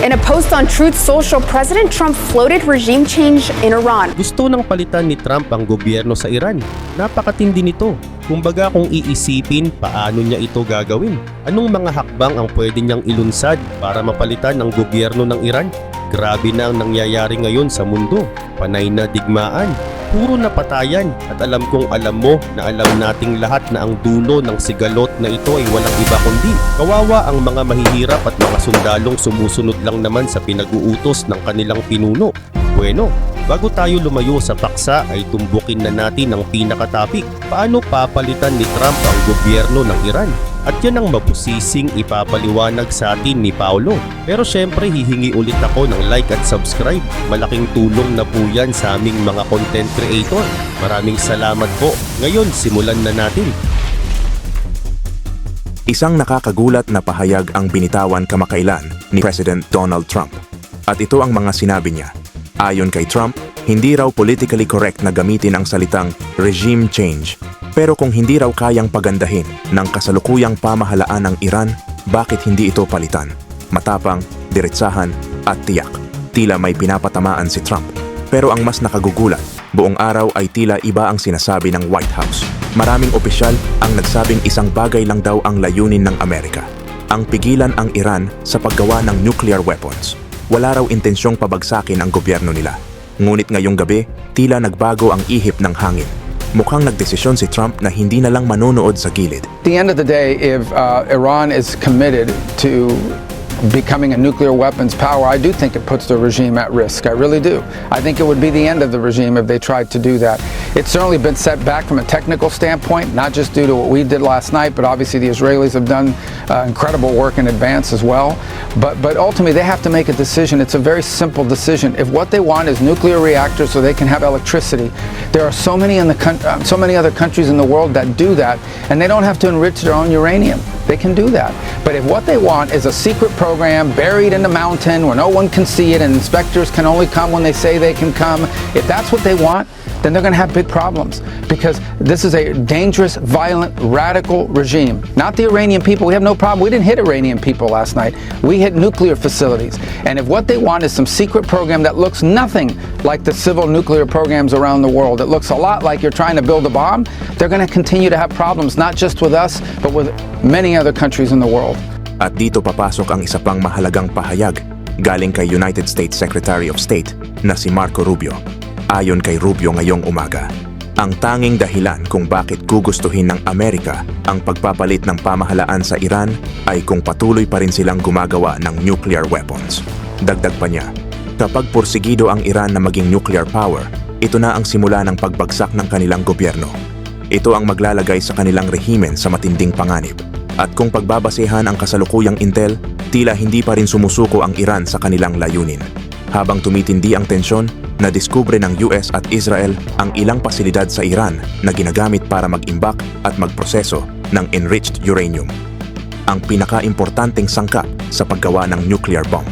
In a post on Truth Social, President Trump floated regime change in Iran. Gusto nang palitan ni Trump ang gobyerno sa Iran. Napakatindi nito. Kumbaga kung iisipin, paano niya ito gagawin? Anong mga hakbang ang pwede niyang ilunsad para mapalitan ang gobyerno ng Iran? Grabe na ang nangyayari ngayon sa mundo. Panay na digmaan. Puro napatayan at alam kong alam mo na alam nating lahat na ang dulo ng sigalot na ito ay walang iba kundi kawawa ang mga mahihirap at mga sundalong sumusunod lang naman sa pinag-uutos ng kanilang pinuno. Bueno, bago tayo lumayo sa paksa ay tumbukin na natin ang pinakatapik. Paano papalitan ni Trump ang gobyerno ng Iran? At yan ang mabusising ipapaliwanag sa atin ni Paolo. Pero syempre hihingi ulit ako ng like at subscribe. Malaking tulong na po yan sa aming mga content creator. Maraming salamat po. Ngayon simulan na natin. Isang nakakagulat na pahayag ang binitawan kamakailan ni President Donald Trump. At ito ang mga sinabi niya. Ayon kay Trump, hindi raw politically correct na gamitin ang salitang regime change. Pero kung hindi raw kayang pagandahin ng kasalukuyang pamahalaan ng Iran, bakit hindi ito palitan? Matapang, diretsahan, at tiyak. Tila may pinapatamaan si Trump. Pero ang mas nakagugulat, buong araw ay tila iba ang sinasabi ng White House. Maraming opisyal ang nagsabing isang bagay lang daw ang layunin ng Amerika. Ang pigilan ang Iran sa paggawa ng nuclear weapons. Wala raw intensyong pabagsakin ang gobyerno nila. Ngunit ngayong gabi, tila nagbago ang ihip ng hangin. Mukhang nagdesisyon si Trump na hindi na lang manonood sa gilid. At the end of the day, if uh, Iran is committed to becoming a nuclear weapons power, I do think it puts the regime at risk. I really do. I think it would be the end of the regime if they tried to do that. It's certainly been set back from a technical standpoint, not just due to what we did last night, but obviously the Israelis have done uh, incredible work in advance as well. But, but ultimately, they have to make a decision. It's a very simple decision. If what they want is nuclear reactors so they can have electricity, there are so many in the uh, so many other countries in the world that do that, and they don't have to enrich their own uranium. They can do that. But if what they want is a secret program buried in the mountain where no one can see it and inspectors can only come when they say they can come, if that's what they want, then they're going to have big problems because this is a dangerous, violent, radical regime. Not the Iranian people. We have no problem. We didn't hit Iranian people last night. We hit nuclear facilities. And if what they want is some secret program that looks nothing like the civil nuclear programs around the world, it looks a lot like you're trying to build a bomb, they're going to continue to have problems, not just with us, but with many other countries in the world. At dito papasok ang isa pang mahalagang pahayag galing kay United States Secretary of State na si Marco Rubio. Ayon kay Rubio ngayong umaga, ang tanging dahilan kung bakit gugustuhin ng Amerika ang pagpapalit ng pamahalaan sa Iran ay kung patuloy pa rin silang gumagawa ng nuclear weapons. Dagdag pa niya, kapag porsigido ang Iran na maging nuclear power, ito na ang simula ng pagbagsak ng kanilang gobyerno. Ito ang maglalagay sa kanilang rehimen sa matinding panganib. At kung pagbabasehan ang kasalukuyang intel, tila hindi pa rin sumusuko ang Iran sa kanilang layunin. Habang tumitindi ang tensyon, nadiskubre ng US at Israel ang ilang pasilidad sa Iran na ginagamit para mag-imbak at magproseso ng enriched uranium. Ang pinaka-importanting sangkap sa paggawa ng nuclear bomb.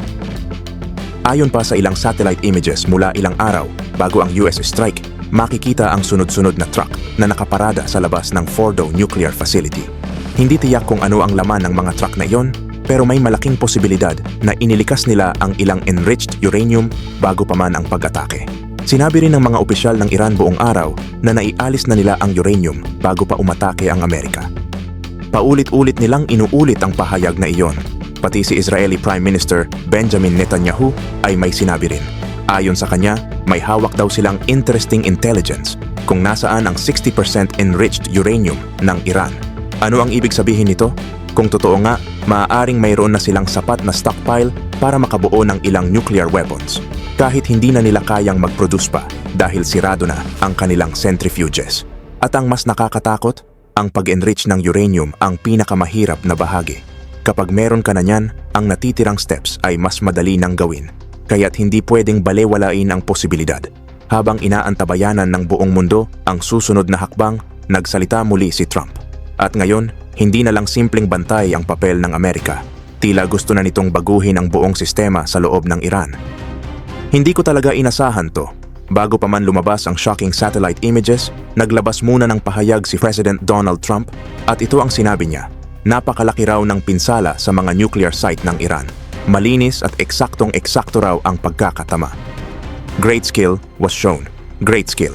Ayon pa sa ilang satellite images mula ilang araw bago ang US strike, makikita ang sunod-sunod na truck na nakaparada sa labas ng Fordo Nuclear Facility. Hindi tiyak kung ano ang laman ng mga truck na iyon, pero may malaking posibilidad na inilikas nila ang ilang enriched uranium bago pa man ang pag-atake. Sinabi rin ng mga opisyal ng Iran buong araw na naialis na nila ang uranium bago pa umatake ang Amerika. Paulit-ulit nilang inuulit ang pahayag na iyon. Pati si Israeli Prime Minister Benjamin Netanyahu ay may sinabi rin. Ayon sa kanya, may hawak daw silang interesting intelligence kung nasaan ang 60% enriched uranium ng Iran. Ano ang ibig sabihin nito? Kung totoo nga, maaaring mayroon na silang sapat na stockpile para makabuo ng ilang nuclear weapons. Kahit hindi na nila kayang mag-produce pa dahil sirado na ang kanilang centrifuges. At ang mas nakakatakot, ang pag-enrich ng uranium ang pinakamahirap na bahagi. Kapag meron ka na niyan, ang natitirang steps ay mas madali nang gawin. Kaya't hindi pwedeng balewalain ang posibilidad. Habang inaantabayanan ng buong mundo ang susunod na hakbang, nagsalita muli si Trump. At ngayon, hindi na lang simpleng bantay ang papel ng Amerika. Tila gusto na nitong baguhin ang buong sistema sa loob ng Iran. Hindi ko talaga inasahan to. Bago pa man lumabas ang shocking satellite images, naglabas muna ng pahayag si President Donald Trump at ito ang sinabi niya, napakalaki raw ng pinsala sa mga nuclear site ng Iran. Malinis at eksaktong eksakto raw ang pagkakatama. Great skill was shown. Great skill.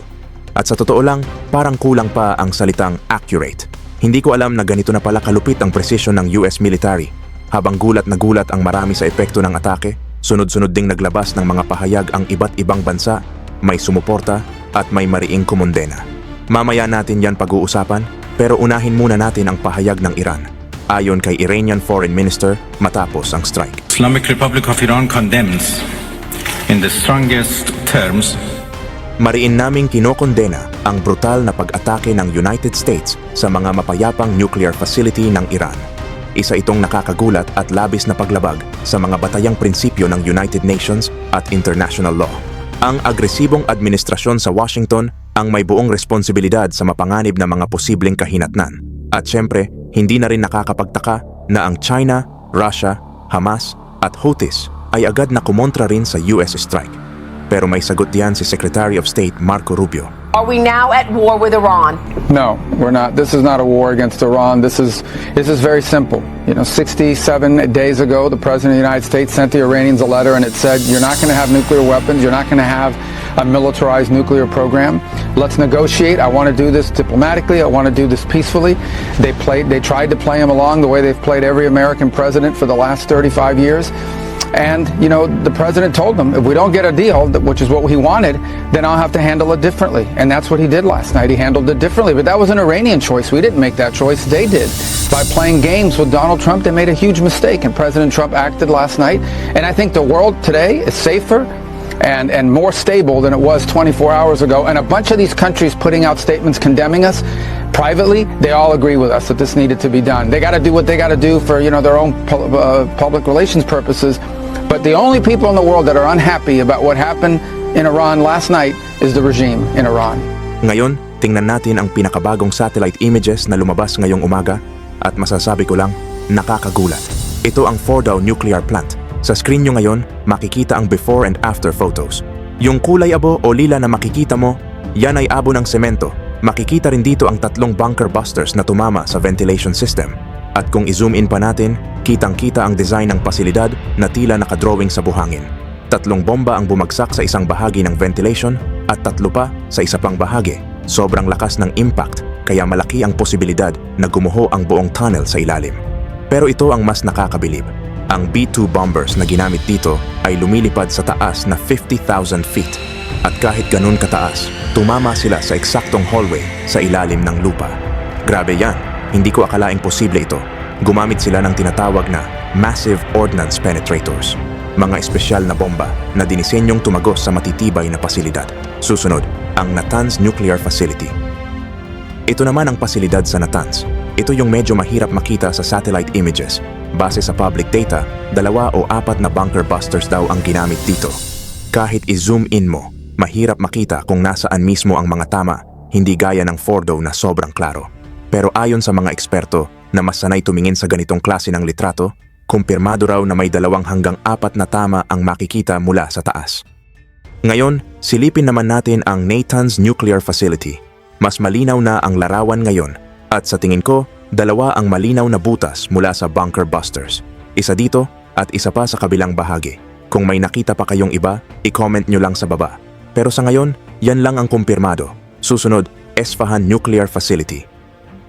At sa totoo lang, parang kulang pa ang salitang accurate. Hindi ko alam na ganito na pala kalupit ang precision ng US military. Habang gulat na gulat ang marami sa epekto ng atake, sunod-sunod ding naglabas ng mga pahayag ang iba't ibang bansa, may sumuporta at may mariing kumondena. Mamaya natin yan pag-uusapan, pero unahin muna natin ang pahayag ng Iran. Ayon kay Iranian Foreign Minister matapos ang strike. Islamic Republic of Iran condemns in the strongest terms Mariin naming kinokondena ang brutal na pag-atake ng United States sa mga mapayapang nuclear facility ng Iran. Isa itong nakakagulat at labis na paglabag sa mga batayang prinsipyo ng United Nations at international law. Ang agresibong administrasyon sa Washington ang may buong responsibilidad sa mapanganib na mga posibleng kahinatnan. At syempre, hindi na rin nakakapagtaka na ang China, Russia, Hamas at Houthis ay agad na kumontra rin sa US strike. Pero may sagot diyan si Secretary of State Marco Rubio. Are we now at war with Iran? No, we're not. This is not a war against Iran. This is this is very simple. You know, 67 days ago, the president of the United States sent the Iranians a letter, and it said, "You're not going to have nuclear weapons. You're not going to have a militarized nuclear program. Let's negotiate. I want to do this diplomatically. I want to do this peacefully." They played. They tried to play him along the way they've played every American president for the last 35 years. And, you know, the president told them, if we don't get a deal, which is what he wanted, then I'll have to handle it differently. And that's what he did last night. He handled it differently. But that was an Iranian choice. We didn't make that choice. They did. By playing games with Donald Trump, they made a huge mistake. And President Trump acted last night. And I think the world today is safer and, and more stable than it was 24 hours ago. And a bunch of these countries putting out statements condemning us privately, they all agree with us that this needed to be done. They got to do what they got to do for you know their own pu- uh, public relations purposes. The only people in the world that are unhappy about what happened in Iran last night is the regime in Iran. Ngayon, tingnan natin ang pinakabagong satellite images na lumabas ngayong umaga at masasabi ko lang, nakakagulat. Ito ang Fordow Nuclear Plant. Sa screen nyo ngayon, makikita ang before and after photos. Yung kulay abo o lila na makikita mo, yan ay abo ng semento. Makikita rin dito ang tatlong bunker busters na tumama sa ventilation system. At kung i-zoom in pa natin, kitang-kita ang design ng pasilidad na tila nakadrawing sa buhangin. Tatlong bomba ang bumagsak sa isang bahagi ng ventilation at tatlo pa sa isa pang bahagi. Sobrang lakas ng impact kaya malaki ang posibilidad na gumuho ang buong tunnel sa ilalim. Pero ito ang mas nakakabilib. Ang B-2 bombers na ginamit dito ay lumilipad sa taas na 50,000 feet. At kahit ganun kataas, tumama sila sa eksaktong hallway sa ilalim ng lupa. Grabe yan, hindi ko akalaing posible ito. Gumamit sila ng tinatawag na Massive Ordnance Penetrators. Mga espesyal na bomba na dinisenyong tumagos sa matitibay na pasilidad. Susunod, ang Natanz Nuclear Facility. Ito naman ang pasilidad sa Natanz. Ito yung medyo mahirap makita sa satellite images. Base sa public data, dalawa o apat na bunker busters daw ang ginamit dito. Kahit i-zoom in mo, mahirap makita kung nasaan mismo ang mga tama, hindi gaya ng Fordo na sobrang klaro. Pero ayon sa mga eksperto na mas sanay tumingin sa ganitong klase ng litrato, kumpirmado raw na may dalawang hanggang apat na tama ang makikita mula sa taas. Ngayon, silipin naman natin ang Natanz Nuclear Facility. Mas malinaw na ang larawan ngayon at sa tingin ko, dalawa ang malinaw na butas mula sa bunker busters. Isa dito at isa pa sa kabilang bahagi. Kung may nakita pa kayong iba, i-comment nyo lang sa baba. Pero sa ngayon, yan lang ang kumpirmado. Susunod, Esfahan Nuclear Facility.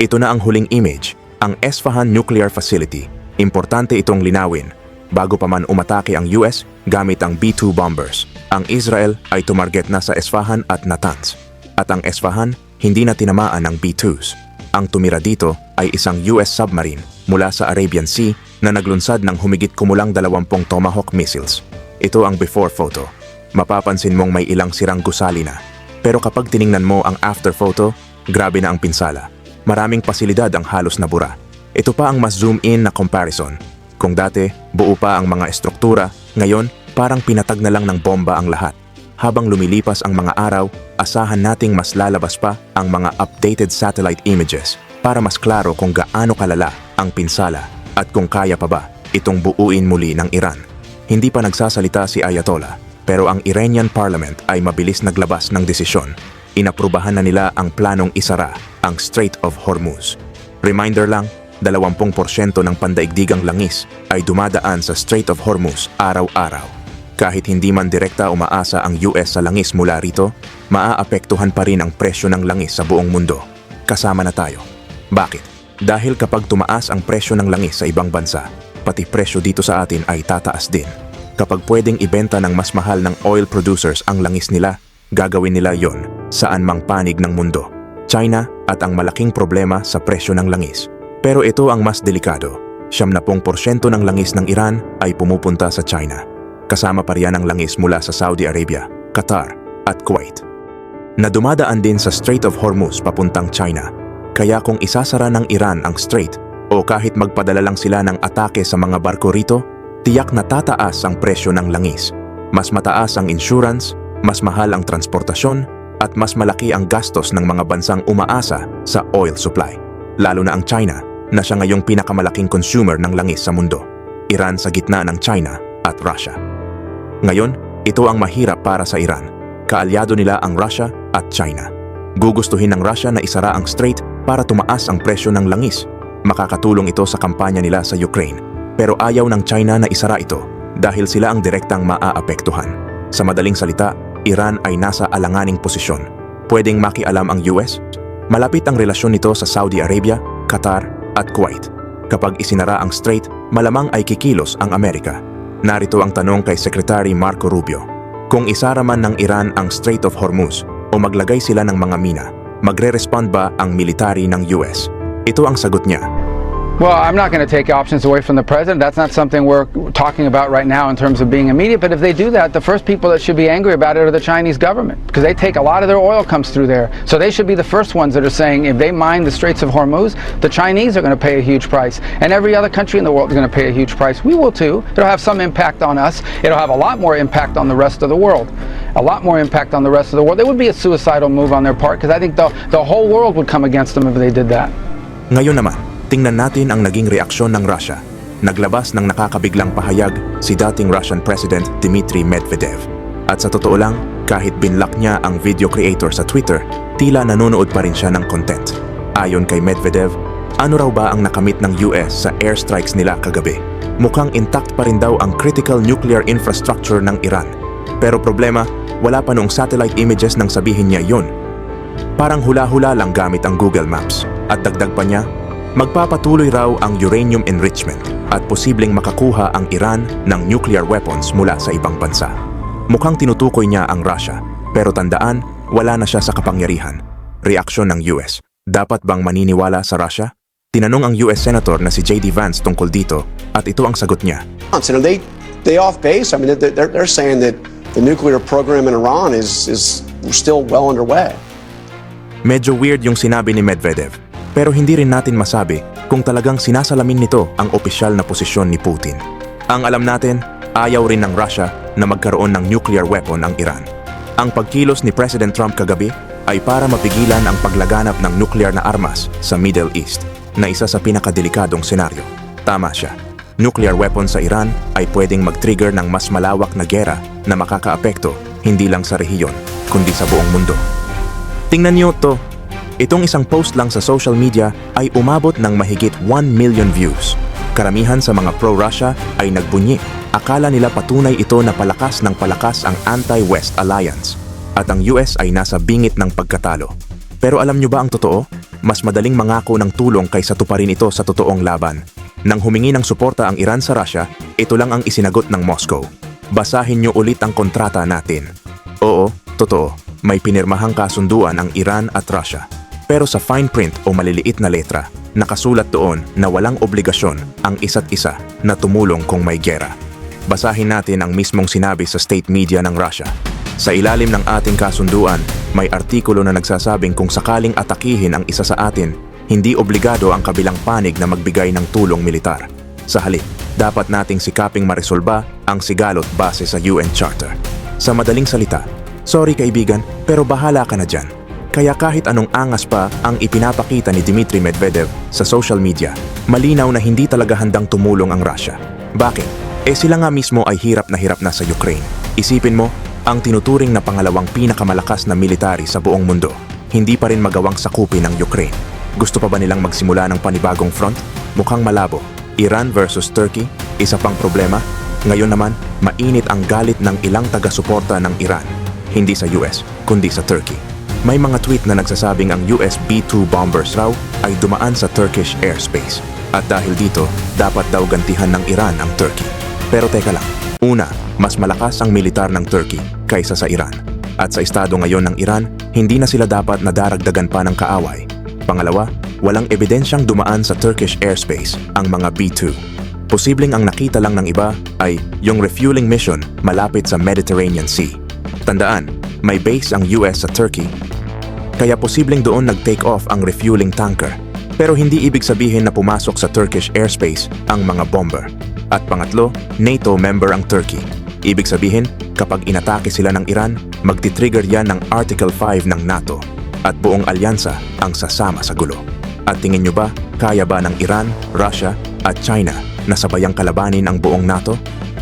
Ito na ang huling image, ang Esfahan Nuclear Facility. Importante itong linawin. Bago pa man umatake ang US gamit ang B-2 bombers, ang Israel ay tumarget na sa Esfahan at Natanz. At ang Esfahan hindi na tinamaan ng B-2s. Ang tumira dito ay isang US submarine mula sa Arabian Sea na naglunsad ng humigit kumulang 20 Tomahawk missiles. Ito ang before photo. Mapapansin mong may ilang sirang gusali na. Pero kapag tiningnan mo ang after photo, grabe na ang pinsala. Maraming pasilidad ang halos nabura. Ito pa ang mas zoom in na comparison. Kung dati, buo pa ang mga estruktura, ngayon parang pinatag na lang ng bomba ang lahat. Habang lumilipas ang mga araw, asahan nating mas lalabas pa ang mga updated satellite images para mas klaro kung gaano kalala ang pinsala at kung kaya pa ba itong buuin muli ng Iran. Hindi pa nagsasalita si Ayatollah, pero ang Iranian parliament ay mabilis naglabas ng desisyon. Inaprubahan na nila ang planong isara ang Strait of Hormuz. Reminder lang, 20% ng pandaigdigang langis ay dumadaan sa Strait of Hormuz araw-araw. Kahit hindi man direkta umaasa ang US sa langis mula rito, maaapektuhan pa rin ang presyo ng langis sa buong mundo. Kasama na tayo. Bakit? Dahil kapag tumaas ang presyo ng langis sa ibang bansa, pati presyo dito sa atin ay tataas din. Kapag pwedeng ibenta ng mas mahal ng oil producers ang langis nila, gagawin nila yon saan mang panig ng mundo. China at ang malaking problema sa presyo ng langis. Pero ito ang mas delikado. 70% ng langis ng Iran ay pumupunta sa China. Kasama pa riyan ang langis mula sa Saudi Arabia, Qatar at Kuwait. Na dumadaan din sa Strait of Hormuz papuntang China. Kaya kung isasara ng Iran ang strait o kahit magpadala lang sila ng atake sa mga barko rito, tiyak na tataas ang presyo ng langis. Mas mataas ang insurance, mas mahal ang transportasyon, at mas malaki ang gastos ng mga bansang umaasa sa oil supply. Lalo na ang China, na siya ngayong pinakamalaking consumer ng langis sa mundo. Iran sa gitna ng China at Russia. Ngayon, ito ang mahirap para sa Iran. Kaalyado nila ang Russia at China. Gugustuhin ng Russia na isara ang strait para tumaas ang presyo ng langis. Makakatulong ito sa kampanya nila sa Ukraine. Pero ayaw ng China na isara ito dahil sila ang direktang maaapektuhan. Sa madaling salita, Iran ay nasa alanganing posisyon. Pwedeng makialam ang US? Malapit ang relasyon nito sa Saudi Arabia, Qatar at Kuwait. Kapag isinara ang strait, malamang ay kikilos ang Amerika. Narito ang tanong kay Secretary Marco Rubio. Kung isara man ng Iran ang Strait of Hormuz o maglagay sila ng mga mina, magre-respond ba ang military ng US? Ito ang sagot niya. Well, I'm not going to take options away from the president. That's not something we're talking about right now in terms of being immediate. But if they do that, the first people that should be angry about it are the Chinese government because they take a lot of their oil comes through there. So they should be the first ones that are saying if they mine the Straits of Hormuz, the Chinese are going to pay a huge price, and every other country in the world is going to pay a huge price. We will too. It'll have some impact on us. It'll have a lot more impact on the rest of the world. A lot more impact on the rest of the world. It would be a suicidal move on their part because I think the the whole world would come against them if they did that. Tingnan natin ang naging reaksyon ng Russia. Naglabas ng nakakabiglang pahayag si dating Russian President Dmitry Medvedev. At sa totoo lang, kahit binlock niya ang video creator sa Twitter, tila nanonood pa rin siya ng content. Ayon kay Medvedev, ano raw ba ang nakamit ng US sa airstrikes nila kagabi? Mukhang intact pa rin daw ang critical nuclear infrastructure ng Iran. Pero problema, wala pa noong satellite images nang sabihin niya yon Parang hula-hula lang gamit ang Google Maps. At dagdag pa niya, magpapatuloy raw ang uranium enrichment at posibleng makakuha ang Iran ng nuclear weapons mula sa ibang bansa. Mukhang tinutukoy niya ang Russia, pero tandaan, wala na siya sa kapangyarihan. Reaksyon ng US, dapat bang maniniwala sa Russia? Tinanong ang US Senator na si J.D. Vance tungkol dito at ito ang sagot niya. And are they they off base? I mean, they're, they're saying that the nuclear program in Iran is is still well underway. Medyo weird yung sinabi ni Medvedev, pero hindi rin natin masabi kung talagang sinasalamin nito ang opisyal na posisyon ni Putin. Ang alam natin, ayaw rin ng Russia na magkaroon ng nuclear weapon ang Iran. Ang pagkilos ni President Trump kagabi ay para mapigilan ang paglaganap ng nuclear na armas sa Middle East na isa sa pinakadelikadong senaryo. Tama siya. Nuclear weapon sa Iran ay pwedeng mag-trigger ng mas malawak na gera na makakaapekto hindi lang sa rehiyon, kundi sa buong mundo. Tingnan niyo to. Itong isang post lang sa social media ay umabot ng mahigit 1 million views. Karamihan sa mga pro-Russia ay nagbunyi. Akala nila patunay ito na palakas ng palakas ang anti-West alliance at ang US ay nasa bingit ng pagkatalo. Pero alam niyo ba ang totoo? Mas madaling mangako ng tulong kaysa tuparin ito sa totoong laban. Nang humingi ng suporta ang Iran sa Russia, ito lang ang isinagot ng Moscow. Basahin niyo ulit ang kontrata natin. Oo, totoo, may pinirmahang kasunduan ang Iran at Russia. Pero sa fine print o maliliit na letra, nakasulat doon na walang obligasyon ang isa't isa na tumulong kung may gera. Basahin natin ang mismong sinabi sa state media ng Russia. Sa ilalim ng ating kasunduan, may artikulo na nagsasabing kung sakaling atakihin ang isa sa atin, hindi obligado ang kabilang panig na magbigay ng tulong militar. Sa halip, dapat nating sikaping maresolba ang sigalot base sa UN Charter. Sa madaling salita, sorry kaibigan, pero bahala ka na dyan. Kaya kahit anong angas pa ang ipinapakita ni Dmitry Medvedev sa social media, malinaw na hindi talaga handang tumulong ang Russia. Bakit? Eh sila nga mismo ay hirap na hirap na sa Ukraine. Isipin mo, ang tinuturing na pangalawang pinakamalakas na military sa buong mundo, hindi pa rin magawang sakupin ng Ukraine. Gusto pa ba nilang magsimula ng panibagong front? Mukhang malabo. Iran versus Turkey, isa pang problema. Ngayon naman, mainit ang galit ng ilang taga-suporta ng Iran. Hindi sa US, kundi sa Turkey. May mga tweet na nagsasabing ang US B-2 bombers raw ay dumaan sa Turkish airspace. At dahil dito, dapat daw gantihan ng Iran ang Turkey. Pero teka lang, una, mas malakas ang militar ng Turkey kaysa sa Iran. At sa estado ngayon ng Iran, hindi na sila dapat nadaragdagan pa ng kaaway. Pangalawa, walang ebidensyang dumaan sa Turkish airspace ang mga B-2. Posibleng ang nakita lang ng iba ay yung refueling mission malapit sa Mediterranean Sea. Tandaan, may base ang US sa Turkey kaya posibleng doon nag-take off ang refueling tanker. Pero hindi ibig sabihin na pumasok sa Turkish airspace ang mga bomber. At pangatlo, NATO member ang Turkey. Ibig sabihin, kapag inatake sila ng Iran, magti-trigger yan ng Article 5 ng NATO. At buong alyansa ang sasama sa gulo. At tingin nyo ba, kaya ba ng Iran, Russia at China na sabayang kalabanin ang buong NATO?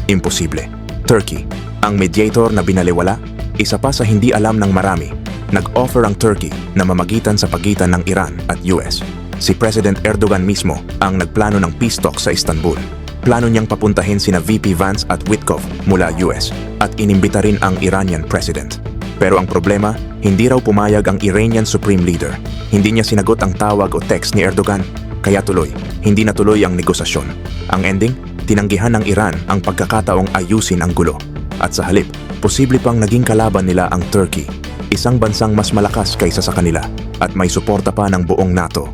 Imposible. Turkey, ang mediator na binaliwala, isa pa sa hindi alam ng marami, nag-offer ang Turkey na mamagitan sa pagitan ng Iran at US. Si President Erdogan mismo ang nagplano ng peace talk sa Istanbul. Plano niyang papuntahin sina VP Vance at Witkoff mula US at inimbita rin ang Iranian President. Pero ang problema, hindi raw pumayag ang Iranian Supreme Leader. Hindi niya sinagot ang tawag o text ni Erdogan, kaya tuloy, hindi natuloy ang negosasyon. Ang ending, tinanggihan ng Iran ang pagkakataong ayusin ang gulo. At sa halip, posible pang naging kalaban nila ang Turkey isang bansang mas malakas kaysa sa kanila at may suporta pa ng buong NATO.